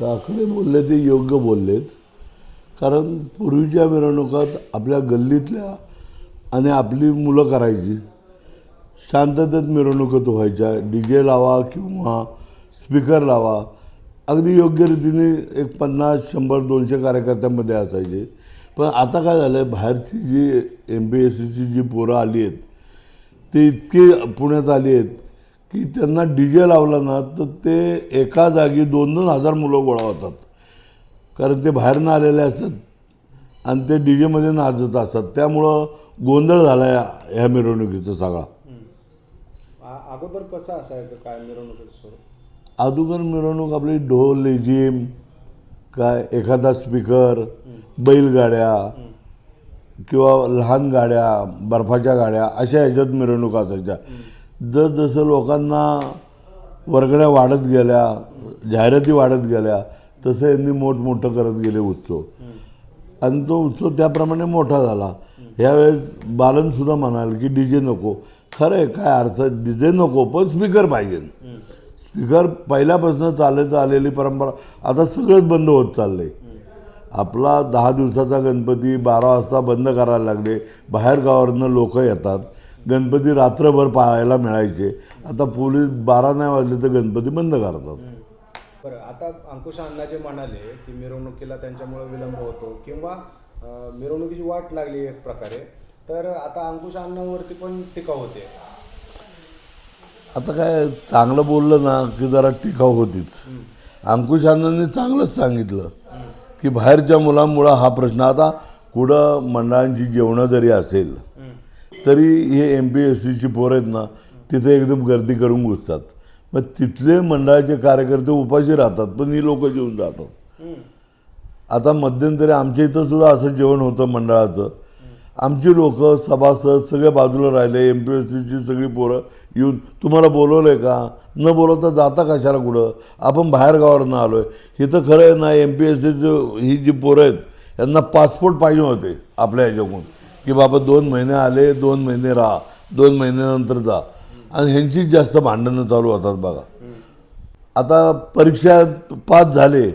काकडे बोलले ते योग्य बोललेत. कारण पूर्वीच्या मिरवणुकात आपल्या गल्लीतल्या आणि आपली मुलं करायची. शांततेत मिरवणुकत व्हायच्या. डी जे लावा किंवा स्पीकर लावा. अगदी योग्य रीतीने एक पन्नास शंभर दोनशे कार्यकर्त्यांमध्ये असायचे. पण आता काय झालं आहे बाहेरची जी एम पी एस सीची जी पोरं आली आहेत ती इतकी पुण्यात आली आहेत की त्यांना डी जे लावला ना तर ते एका जागी दोन दोन हजार मुलं गोळा होतात. कारण ते बाहेरनं आलेले असतात आणि ते डी जेमध्ये नाचत असतात. त्यामुळं गोंधळ झाला या ह्या मिरवणुकीचा सगळा. अगोदर कसं असायचं? काय मिरवणुकीचं अगोदर मिरवणूक आपली ढोल लेझिम काय एखादा स्पीकर बैलगाड्या किंवा लहान गाड्या बर्फाच्या गाड्या अशा ह्याच्यात मिरवणूक असायच्या. जसजसं लोकांना वर्गण्या वाढत गेल्या जाहिराती वाढत गेल्या तसं यांनी मोठमोठं करत गेले उत्सव. आणि तो उत्सव त्याप्रमाणे मोठा झाला. ह्यावेळेस बालनसुद्धा म्हणाल की डी जे नको. खरं आहे काय अर्थ डी जे नको पण स्पीकर पाहिजे. स्पीकर पहिल्यापासून चालत आलेली परंपरा आता सगळंच बंद होत चाललंय. आपला दहा दिवसाचा गणपती बारा वाजता बंद करायला लागले. बाहेर गावावरनं लोक येतात. गणपती रात्रभर पाहायला मिळायचे. आता पोलीस बारा नाही वाजले तर गणपती बंद करतात. बरं आता अंकुश अण्णा जे म्हणाले की मिरवणुकीला त्यांच्यामुळे विलंब होतो किंवा मिरवणुकीची वाट लागली एक प्रकारे तर आता अंकुश अण्णावरती पण टीका होते. आता काय चांगलं बोललं ना की जरा टिकाव होतीच. अंकुश अण्णांनी चांगलंच सांगितलं की बाहेरच्या मुलांमुळं हा प्रश्न. आता कुठं मंडळांची जेवणं जरी असेल तरी हे एम पी एस सीची पोरं आहेत ना तिथे एकदम गर्दी करून घुसतात. मग तिथले मंडळाचे कार्यकर्ते उपाशी राहतात पण ही लोक जेवून जातात आता मध्यंतरी आमच्या इथं सुद्धा असं जेवण होतं मंडळाचं. आमची लोक सभासद सगळे बाजूला राहिले एम पी एस सीची सगळी पोरं येऊन तुम्हाला बोलवलं आहे का? न बोलवता जाता कशाला कुठं? आपण बाहेर गावावरनं आलो आहे इथं खरं आहे ना एम पी एस सीचं ही जी पोरं आहेत यांना पासपोर्ट पाहिजे होते आपल्या ह्याच्याकडून. की बाबा दोन महिने आले दोन महिने राहा दोन महिन्यानंतर जा. आणि ह्यांचीच जास्त भांडणं चालू होतात बघा. आता परीक्षा पास झाले.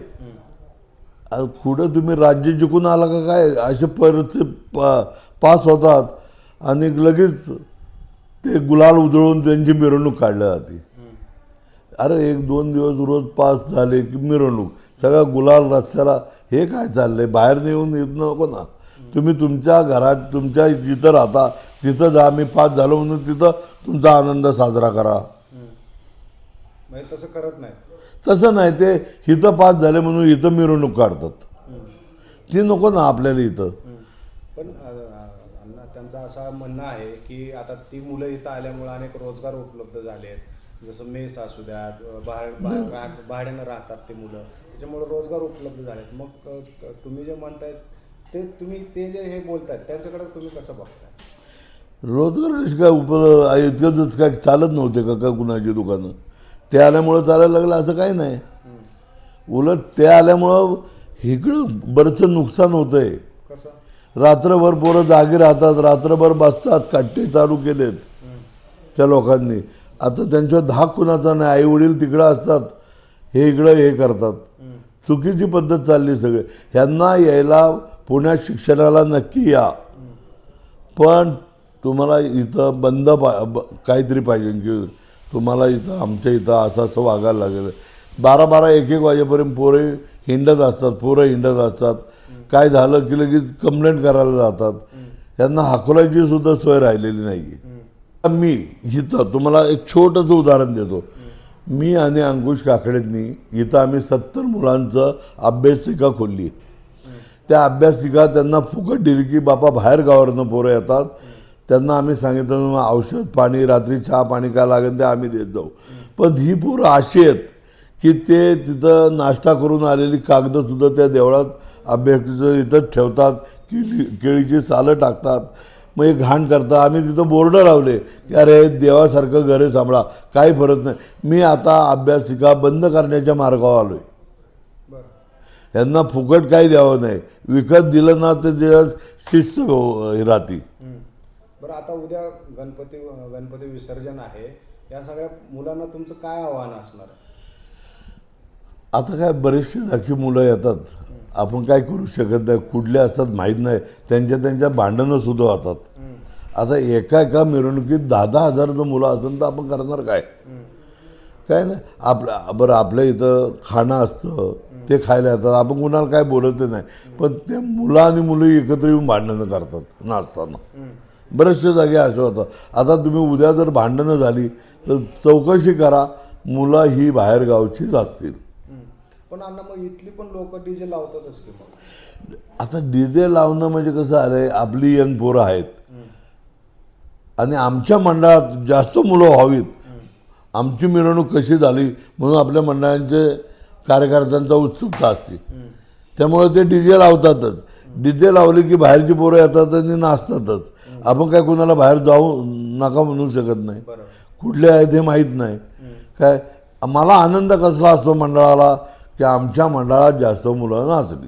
अहो, कुठं तुम्ही राज्य जिंकून आला का काय? असे परिस्थिती पा पास होतात. आणि लगेच ते गुलाल उधळून त्यांची मिरवणूक काढल्या जाते. अरे एक दोन दिवस रोज पास झाले की मिरवणूक. सगळा गुलाल रस्त्याला हे काय चाललंय? बाहेर नेऊन येत नको ना. तुम्ही तुमच्या घरात तुमच्या जिथं राहता तिथं जा मी पास झालो म्हणून तिथं तुमचा आनंद साजरा करा. म्हणजे तसं करत नाही. तसं नाही ते इथं पास झाले म्हणून इथं मिरवणूक काढतात. ती नको ना आपल्याला इथं. पण अण्णा त्यांचं असं म्हणणं आहे की आता ती मुलं इथं आल्यामुळे अनेक रोजगार उपलब्ध झाले आहेत जसं मेस असू द्या अं, बाहेर भाड्यानं राहतात ते मुलं. त्याच्यामुळे रोजगार उपलब्ध झालेत. मग तुम्ही जे म्हणतायत ते तुम्ही ते जे हे बोलतायत त्यांच्याकडे तुम्ही कसं कशी काय उप इतकं काय चालत नव्हते का का कुणाची दुकानं? ते आल्यामुळं चालायला लागलं असं काही नाही. उलट ते आल्यामुळं इकडं बरंचसं नुकसान होतं आहे कसं? रात्रभर पोरं जागी राहतात रात्रभर बसतात काट्टे चालू केलेत त्या लोकांनी. आता त्यांच्यावर धाक कुणाचा नाही आई वडील तिकडं असतात हे इकडं हे करतात. चुकीची पद्धत चालली सगळे. ह्यांना यायला पुण्यात शिक्षणाला नक्की या. पण तुम्हाला इथं बंद पा ब- काहीतरी पाहिजे की तुम्हाला इथं आमच्या इथं असं असं वागायला लागेल. बारा बारा एक एक वाजेपर्यंत पोरे हिंडत असतात पोरं हिंडत असतात. काय झालं की लगेच कंप्लेंट करायला जातात. यांना हाकलायची सुद्धा सोय राहिलेली नाही मी इथं तुम्हाला एक छोटंसं उदाहरण देतो. मी आणि अंकुश काकडेंनी इथं आम्ही सत्तर मुलांचं अभ्यासिका खोलली. त्या अभ्यासिका त्यांना फुकट दिली की बापा बाहेर गावावरनं पोरं येतात. त्यांना आम्ही सांगितलं औषध पाणी रात्री चहा पाणी काय लागेल ते आम्ही देत जाऊ. पण ही पोरं अशी आहेत की ते तिथं नाश्ता करून आलेली कागदंसुद्धा त्या देवळात अभ्यासाचं इथंच ठेवतात केळी केळीची सालं टाकतात. मग हे घाण करतात आम्ही तिथं बोर्ड लावले की अरे देवासारखं घरे सांभाळा. काही फरक नाही. मी आता अभ्यासिका बंद करण्याच्या मार्गावर आलो आहे यांना फुकट काही द्यावं नाही. विकत दिलं ना तर ते शिस्त हो- राहती. बरं आता उद्या गणपती गणपती विसर्जन आहे. या सगळ्या मुलांना तुमचं काय आव्हान असणार? आहे? आता काय बरेचसे जागची मुलं येतात. आपण काय करू शकत नाही. कुठले असतात माहीत नाही. त्यांच्या त्यांच्या भांडणं सुद्धा होतात. आता एका एका मिरवणुकीत दहा दहा हजार जर मुलं असेल तर आपण करणार काय? काय नाही आपल्या बरं आपल्या इथं खाणं असतं. ते खायला येतात. आपण कुणाला काय बोलत नाही. पण ते मुलं आणि मुलं एकत्र येऊन भांडणं करतात नाचताना. बरेचसे जागे असे होतात. आता तुम्ही उद्या जर भांडणं झाली तर चौकशी करा मुलं ही बाहेर गावचीच असतील. पण अण्णा मग इथली पण लोक डीजे लावतातच की मग? आता डीजे लावणं म्हणजे कसं आलंय आपली यंग पोरं आहेत. आणि आमच्या मंडळात जास्त मुलं व्हावीत. आमची मिरवणूक कशी झाली म्हणून आपल्या मंडळांचे कार्यकर्त्यांचा उत्सुकता असते. त्यामुळे ते डीजे लावतातच. डीजे लावले की बाहेरची पोरं येतात आणि नाचतातच. आपण काय कुणाला बाहेर जाऊ नका म्हणू शकत नाही. कुठले आहेत हे माहीत नाही. काय? मला आनंद कसला असतो मंडळाला की आमच्या मंडळात जास्त मुलं नाचली.